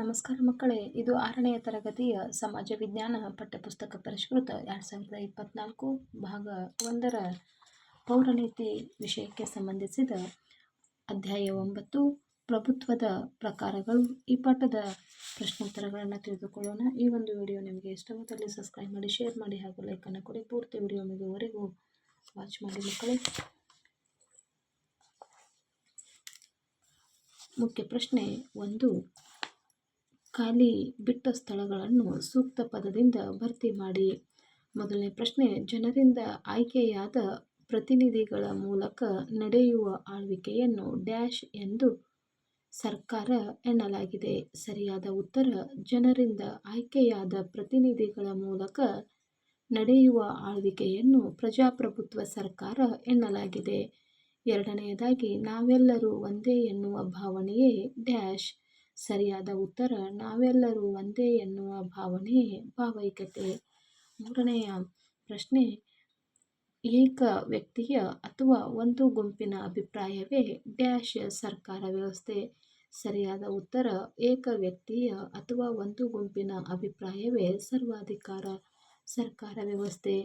ನಮಸ್ಕಾರ ಮಕ್ಕಳೇ, ಇದು ಆರನೆಯ ತರಗತಿಯ ಸಮಾಜ ವಿಜ್ಞಾನ ಪಠ್ಯಪುಸ್ತಕ ಪರಿಷ್ಕೃತ ಎರಡು ಸಾವಿರದ ಇಪ್ಪತ್ತ್ನಾಲ್ಕು ಭಾಗ ಒಂದರ ಪೌರನೀತಿ ವಿಷಯಕ್ಕೆ ಸಂಬಂಧಿಸಿದ ಅಧ್ಯಾಯ ಒಂಬತ್ತು, ಪ್ರಭುತ್ವದ ಪ್ರಕಾರಗಳು. ಈ ಪಾಠದ ಪ್ರಶ್ನೋತ್ತರಗಳನ್ನು ತಿಳಿದುಕೊಳ್ಳೋಣ. ಈ ಒಂದು ವಿಡಿಯೋ ನಿಮಗೆ ಇಷ್ಟವಾದಲ್ಲಿ ಸಬ್ಸ್ಕ್ರೈಬ್ ಮಾಡಿ, ಶೇರ್ ಮಾಡಿ ಹಾಗೂ ಲೈಕನ್ನು ಕೊಡಿ. ಪೂರ್ತಿ ವಿಡಿಯೋ ಮುಗಿಯುವವರೆಗೂ ವಾಚ್ ಮಾಡಿ ಮಕ್ಕಳೇ. ಮುಖ್ಯ ಪ್ರಶ್ನೆ ಒಂದು ಖಾಲಿ ಬಿಟ್ಟ ಸ್ಥಳಗಳನ್ನು ಸೂಕ್ತ ಪದದಿಂದ ಭರ್ತಿ ಮಾಡಿ. ಮೊದಲನೇ ಪ್ರಶ್ನೆ, ಜನರಿಂದ ಆಯ್ಕೆಯಾದ ಪ್ರತಿನಿಧಿಗಳ ಮೂಲಕ ನಡೆಯುವ ಆಳ್ವಿಕೆಯನ್ನು ಡ್ಯಾಶ್ ಎಂದು ಸರ್ಕಾರ ಎನ್ನಲಾಗಿದೆ. ಸರಿಯಾದ ಉತ್ತರ, ಜನರಿಂದ ಆಯ್ಕೆಯಾದ ಪ್ರತಿನಿಧಿಗಳ ಮೂಲಕ ನಡೆಯುವ ಆಳ್ವಿಕೆಯನ್ನು ಪ್ರಜಾಪ್ರಭುತ್ವ ಸರ್ಕಾರ ಎನ್ನಲಾಗಿದೆ. ಎರಡನೆಯದಾಗಿ, ನಾವೆಲ್ಲರೂ ಒಂದೇ ಎನ್ನುವ ಭಾವನೆಯೇ ಡ್ಯಾಶ್. ಸರಿಯಾದ ಉತ್ತರ, ನಾವೆಲ್ಲರೂ ಒಂದೇ ಎನ್ನುವ ಭಾವನೆ, ಭಾವೈಕ್ಯತೆ. ಮೂರನೆಯ ಪ್ರಶ್ನೆ, ಏಕ ವ್ಯಕ್ತಿಯ ಅಥವಾ ಒಂದು ಗುಂಪಿನ ಅಭಿಪ್ರಾಯವೇ ಡ್ಯಾಶ್ ಸರ್ಕಾರ ವ್ಯವಸ್ಥೆ? ಸರಿಯಾದ ಉತ್ತರ, ಏಕ ವ್ಯಕ್ತಿಯ ಅಥವಾ ಒಂದು ಗುಂಪಿನ ಅಭಿಪ್ರಾಯವೇ ಸರ್ವಾಧಿಕಾರ ಸರ್ಕಾರ ವ್ಯವಸ್ಥೆ.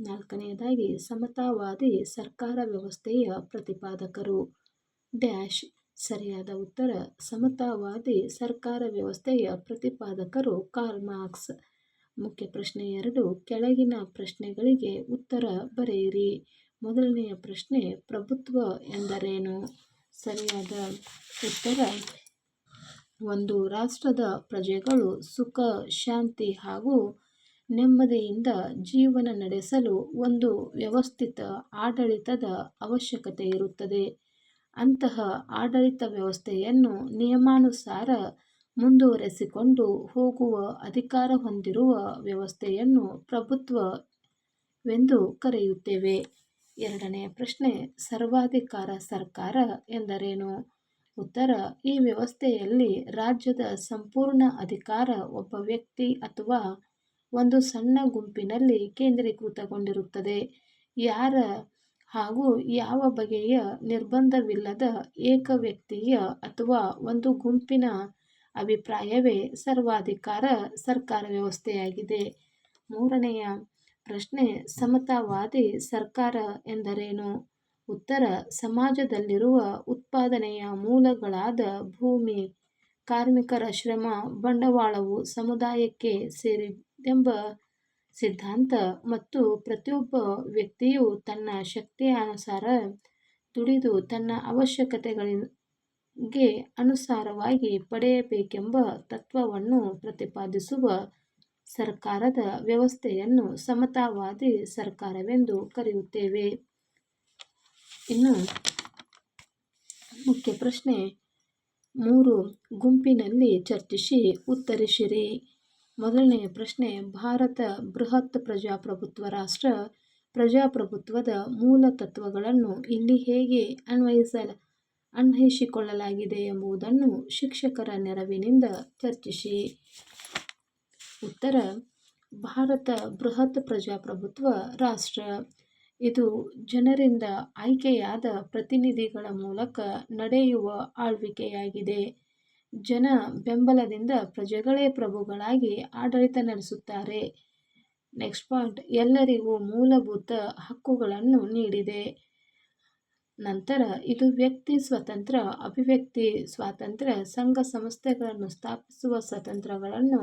ನಾಲ್ಕನೆಯದಾಗಿ, ಸಮತಾವಾದಿ ಸರ್ಕಾರ ವ್ಯವಸ್ಥೆಯ ಪ್ರತಿಪಾದಕರು. ಡ್ಯಾಶ್ ಸರಿಯಾದ ಉತ್ತರ. ಸಮತಾವಾದಿ ಸರ್ಕಾರ ವ್ಯವಸ್ಥೆಯ ಪ್ರತಿಪಾದಕರು ಕಾರ್ಲ್ ಮಾರ್ಕ್ಸ್ ಮುಖ್ಯ ಪ್ರಶ್ನೆ ಎರಡು, ಕೆಳಗಿನ ಪ್ರಶ್ನೆಗಳಿಗೆ ಉತ್ತರ ಬರೆಯಿರಿ. ಮೊದಲನೆಯ ಪ್ರಶ್ನೆ, ಪ್ರಭುತ್ವ ಎಂದರೇನು? ಸರಿಯಾದ ಉತ್ತರ, ಒಂದು, ರಾಷ್ಟ್ರದ ಪ್ರಜೆಗಳು ಸುಖ, ಶಾಂತಿ ಹಾಗೂ ನೆಮ್ಮದಿಯಿಂದ ಜೀವನ ನಡೆಸಲು ಒಂದು ವ್ಯವಸ್ಥಿತ ಆಡಳಿತದ ಅವಶ್ಯಕತೆ ಇರುತ್ತದೆ. ಅಂತಹ ಆಡಳಿತ ವ್ಯವಸ್ಥೆಯನ್ನು ನಿಯಮಾನುಸಾರ ಮುಂದುವರೆಸಿಕೊಂಡು ಹೋಗುವ ಅಧಿಕಾರ ಹೊಂದಿರುವ ವ್ಯವಸ್ಥೆಯನ್ನು ಪ್ರಭುತ್ವವೆಂದು ಕರೆಯುತ್ತೇವೆ. ಎರಡನೆಯ ಪ್ರಶ್ನೆ, ಸರ್ವಾಧಿಕಾರ ಸರ್ಕಾರ ಎಂದರೇನು? ಉತ್ತರ, ಈ ವ್ಯವಸ್ಥೆಯಲ್ಲಿ ರಾಜ್ಯದ ಸಂಪೂರ್ಣ ಅಧಿಕಾರ ಒಬ್ಬ ವ್ಯಕ್ತಿ ಅಥವಾ ಒಂದು ಸಣ್ಣ ಗುಂಪಿನಲ್ಲಿ ಕೇಂದ್ರೀಕೃತಗೊಂಡಿರುತ್ತದೆ. ಯಾರ ಹಾಗೂ ಯಾವ ಬಗೆಯ ನಿರ್ಬಂಧವಿಲ್ಲದ ಏಕ ವ್ಯಕ್ತಿಯ ಅಥವಾ ಒಂದು ಗುಂಪಿನ ಅಭಿಪ್ರಾಯವೇ ಸರ್ವಾಧಿಕಾರ ಸರ್ಕಾರ ವ್ಯವಸ್ಥೆಯಾಗಿದೆ. ಮೂರನೆಯ ಪ್ರಶ್ನೆ, ಸಮತಾವಾದಿ ಸರ್ಕಾರ ಎಂದರೇನು? ಉತ್ತರ, ಸಮಾಜದಲ್ಲಿರುವ ಉತ್ಪಾದನೆಯ ಮೂಲಗಳಾದ ಭೂಮಿ, ಕಾರ್ಮಿಕರ ಶ್ರಮ, ಬಂಡವಾಳವು ಸಮುದಾಯಕ್ಕೆ ಸೇರಿದೆಂಬ ಸಿದ್ಧಾಂತ ಮತ್ತು ಪ್ರತಿಯೊಬ್ಬ ವ್ಯಕ್ತಿಯು ತನ್ನ ಶಕ್ತಿಯಾನುಸಾರ ದುಡಿದು ತನ್ನ ಅವಶ್ಯಕತೆಗಳಿಗೆ ಅನುಸಾರವಾಗಿ ಪಡೆಯಬೇಕೆಂಬ ತತ್ವವನ್ನು ಪ್ರತಿಪಾದಿಸುವ ಸರ್ಕಾರದ ವ್ಯವಸ್ಥೆಯನ್ನು ಸಮತಾವಾದಿ ಸರ್ಕಾರವೆಂದು ಕರೆಯುತ್ತೇವೆ. ಇನ್ನು ಮುಖ್ಯ ಪ್ರಶ್ನೆ, ಮೂರು ಗುಂಪಿನಲ್ಲಿ ಚರ್ಚಿಸಿ ಉತ್ತರಿಸಿರಿ. ಮೊದಲನೆಯ ಪ್ರಶ್ನೆ, ಭಾರತ ಬೃಹತ್ ಪ್ರಜಾಪ್ರಭುತ್ವ ರಾಷ್ಟ್ರ ಪ್ರಜಾಪ್ರಭುತ್ವದ ಮೂಲ ತತ್ವಗಳನ್ನು ಇಲ್ಲಿ ಹೇಗೆ ಅನ್ವಯಿಸಲ ಅನ್ವಯಿಸಿಕೊಳ್ಳಲಾಗಿದೆ ಎಂಬುದನ್ನು ಶಿಕ್ಷಕರ ನೆರವಿನಿಂದ ಚರ್ಚಿಸಿ. ಉತ್ತರ, ಭಾರತ ಬೃಹತ್ ಪ್ರಜಾಪ್ರಭುತ್ವ ರಾಷ್ಟ್ರ. ಇದು ಜನರಿಂದ ಆಯ್ಕೆಯಾದ ಪ್ರತಿನಿಧಿಗಳ ಮೂಲಕ ನಡೆಯುವ ಆಳ್ವಿಕೆಯಾಗಿದೆ. ಜನ ಬೆಂಬಲದಿಂದ ಪ್ರಜೆಗಳೇ ಪ್ರಭುಗಳಾಗಿ ಆಡಳಿತ ನಡೆಸುತ್ತಾರೆ. ನೆಕ್ಸ್ಟ್ ಪಾಯಿಂಟ್, ಎಲ್ಲರಿಗೂ ಮೂಲಭೂತ ಹಕ್ಕುಗಳನ್ನು ನೀಡಿದೆ. ನಂತರ, ಇದು ವ್ಯಕ್ತಿ ಸ್ವತಂತ್ರ, ಅಭಿವ್ಯಕ್ತಿ ಸ್ವಾತಂತ್ರ್ಯ, ಸಂಘ ಸಂಸ್ಥೆಗಳನ್ನು ಸ್ಥಾಪಿಸುವ ಸ್ವಾತಂತ್ರ್ಯಗಳನ್ನು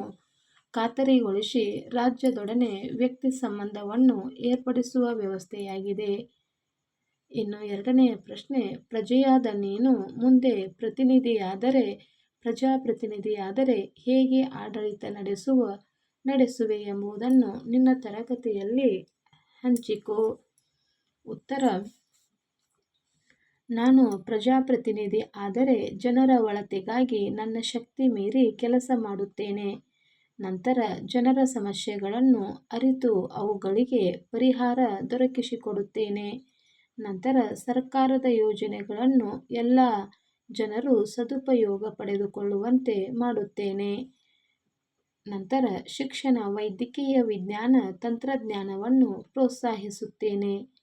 ಖಾತರಿಗೊಳಿಸಿ ರಾಜ್ಯದೊಡನೆ ವ್ಯಕ್ತಿ ಸಂಬಂಧವನ್ನು ಏರ್ಪಡಿಸುವ ವ್ಯವಸ್ಥೆಯಾಗಿದೆ. ಇನ್ನು ಎರಡನೆಯ ಪ್ರಶ್ನೆ, ಪ್ರಜೆಯಾದ ನೀನು ಮುಂದೆ ಪ್ರತಿನಿಧಿಯಾದರೆ ಪ್ರಜಾಪ್ರತಿನಿಧಿಯಾದರೆ ಹೇಗೆ ಆಡಳಿತ ನಡೆಸುವ, ನಡೆಸುವೆ ಎಂಬುದನ್ನು ನಿನ್ನ ತರಗತಿಯಲ್ಲಿ ಹಂಚಿಕೋ. ಉತ್ತರ. ನಾನು ಪ್ರಜಾಪ್ರತಿನಿಧಿ ಆದರೆ ಜನರ ಒಳತೆಗಾಗಿ ನನ್ನ ಶಕ್ತಿ ಮೀರಿ ಕೆಲಸ ಮಾಡುತ್ತೇನೆ. ನಂತರ ಜನರ ಸಮಸ್ಯೆಗಳನ್ನು ಅರಿತು ಅವುಗಳಿಗೆ ಪರಿಹಾರ ದೊರಕಿಸಿಕೊಡುತ್ತೇನೆ. ನಂತರ ಸರ್ಕಾರದ ಯೋಜನೆಗಳನ್ನು ಎಲ್ಲ ಜನರು ಸದುಪಯೋಗ ಪಡೆದುಕೊಳ್ಳುವಂತೆ ಮಾಡುತ್ತೇನೆ. ನಂತರ ಶಿಕ್ಷಣ, ವೈದ್ಯಕೀಯ ವಿಜ್ಞಾನ, ತಂತ್ರಜ್ಞಾನವನ್ನು ಪ್ರೋತ್ಸಾಹಿಸುತ್ತೇನೆ.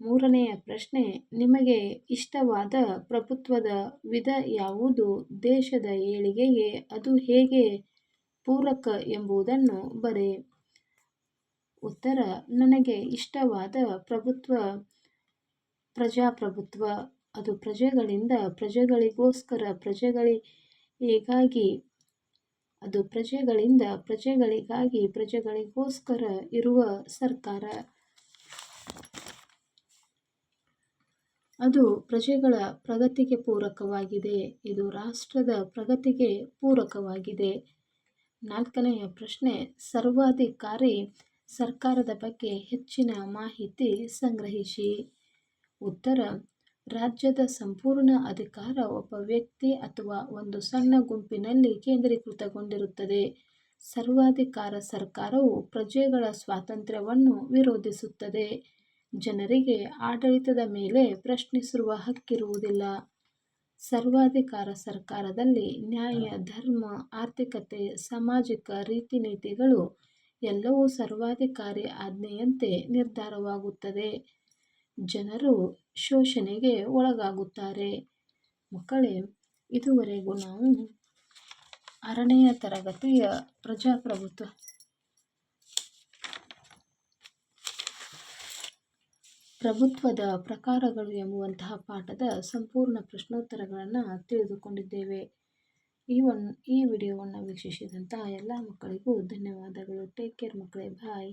ಮೂರನೆಯ ಪ್ರಶ್ನೆ, ನಿಮಗೆ ಇಷ್ಟವಾದ ಪ್ರಭುತ್ವದ ವಿಧ ಯಾವುದು? ದೇಶದ ಏಳಿಗೆಗೆ ಅದು ಹೇಗೆ ಪೂರಕ ಎಂಬುದನ್ನು ಬರೆ. ಉತ್ತರ, ನನಗೆ ಇಷ್ಟವಾದ ಪ್ರಭುತ್ವ ಪ್ರಜಾಪ್ರಭುತ್ವ. ಅದು ಪ್ರಜೆಗಳಿಂದ ಪ್ರಜೆಗಳಿಗೋಸ್ಕರ, ಪ್ರಜೆಗಳಿಗಾಗಿ, ಅದು ಪ್ರಜೆಗಳಿಂದ ಪ್ರಜೆಗಳಿಗಾಗಿ, ಪ್ರಜೆಗಳಿಗೋಸ್ಕರ ಇರುವ ಸರ್ಕಾರ. ಅದು ಪ್ರಜೆಗಳ ಪ್ರಗತಿಗೆ ಪೂರಕವಾಗಿದೆ. ಇದು ರಾಷ್ಟ್ರದ ಪ್ರಗತಿಗೆ ಪೂರಕವಾಗಿದೆ. ನಾಲ್ಕನೆಯ ಪ್ರಶ್ನೆ, ಸರ್ವಾಧಿಕಾರಿ ಸರ್ಕಾರದ ಬಗ್ಗೆ ಹೆಚ್ಚಿನ ಮಾಹಿತಿ ಸಂಗ್ರಹಿಸಿ. ಉತ್ತರ ರಾಜ್ಯದ ಸಂಪೂರ್ಣ ಅಧಿಕಾರ ಒಬ್ಬ ವ್ಯಕ್ತಿ ಅಥವಾ ಒಂದು ಸಣ್ಣ ಗುಂಪಿನಲ್ಲಿ ಕೇಂದ್ರೀಕೃತಗೊಂಡಿರುತ್ತದೆ. ಸರ್ವಾಧಿಕಾರ ಸರ್ಕಾರವು ಪ್ರಜೆಗಳ ಸ್ವಾತಂತ್ರ್ಯವನ್ನು ವಿರೋಧಿಸುತ್ತದೆ. ಜನರಿಗೆ ಆಡಳಿತದ ಮೇಲೆ ಪ್ರಶ್ನಿಸುವ ಹಕ್ಕಿರುವುದಿಲ್ಲ. ಸರ್ವಾಧಿಕಾರ ಸರ್ಕಾರದಲ್ಲಿ ನ್ಯಾಯ, ಧರ್ಮ, ಆರ್ಥಿಕತೆ, ಸಾಮಾಜಿಕ ರೀತಿನೀತಿಗಳು ಎಲ್ಲವೂ ಸರ್ವಾಧಿಕಾರಿ ಆಜ್ಞೆಯಂತೆ ನಿರ್ಧಾರವಾಗುತ್ತದೆ. ಜನರು ಶೋಷಣೆಗೆ ಒಳಗಾಗುತ್ತಾರೆ. ಮಕ್ಕಳೇ, ಇದುವರೆಗೂ ನಾವು ಆರನೆಯ ತರಗತಿಯ ಪ್ರಜಾಪ್ರಭುತ್ವ ಪ್ರಭುತ್ವದ ಪ್ರಕಾರಗಳು ಎಂಬುವಂತಹ ಪಾಠದ ಸಂಪೂರ್ಣ ಪ್ರಶ್ನೋತ್ತರಗಳನ್ನು ತಿಳಿದುಕೊಂಡಿದ್ದೇವೆ. ಈ ಒನ್, ಈ ವಿಡಿಯೋವನ್ನು ವೀಕ್ಷಿಸಿದಂತಹ ಎಲ್ಲ ಮಕ್ಕಳಿಗೂ ಧನ್ಯವಾದಗಳು. ಟೇಕ್ ಕೇರ್ ಮಕ್ಕಳೇ ಬಾಯ್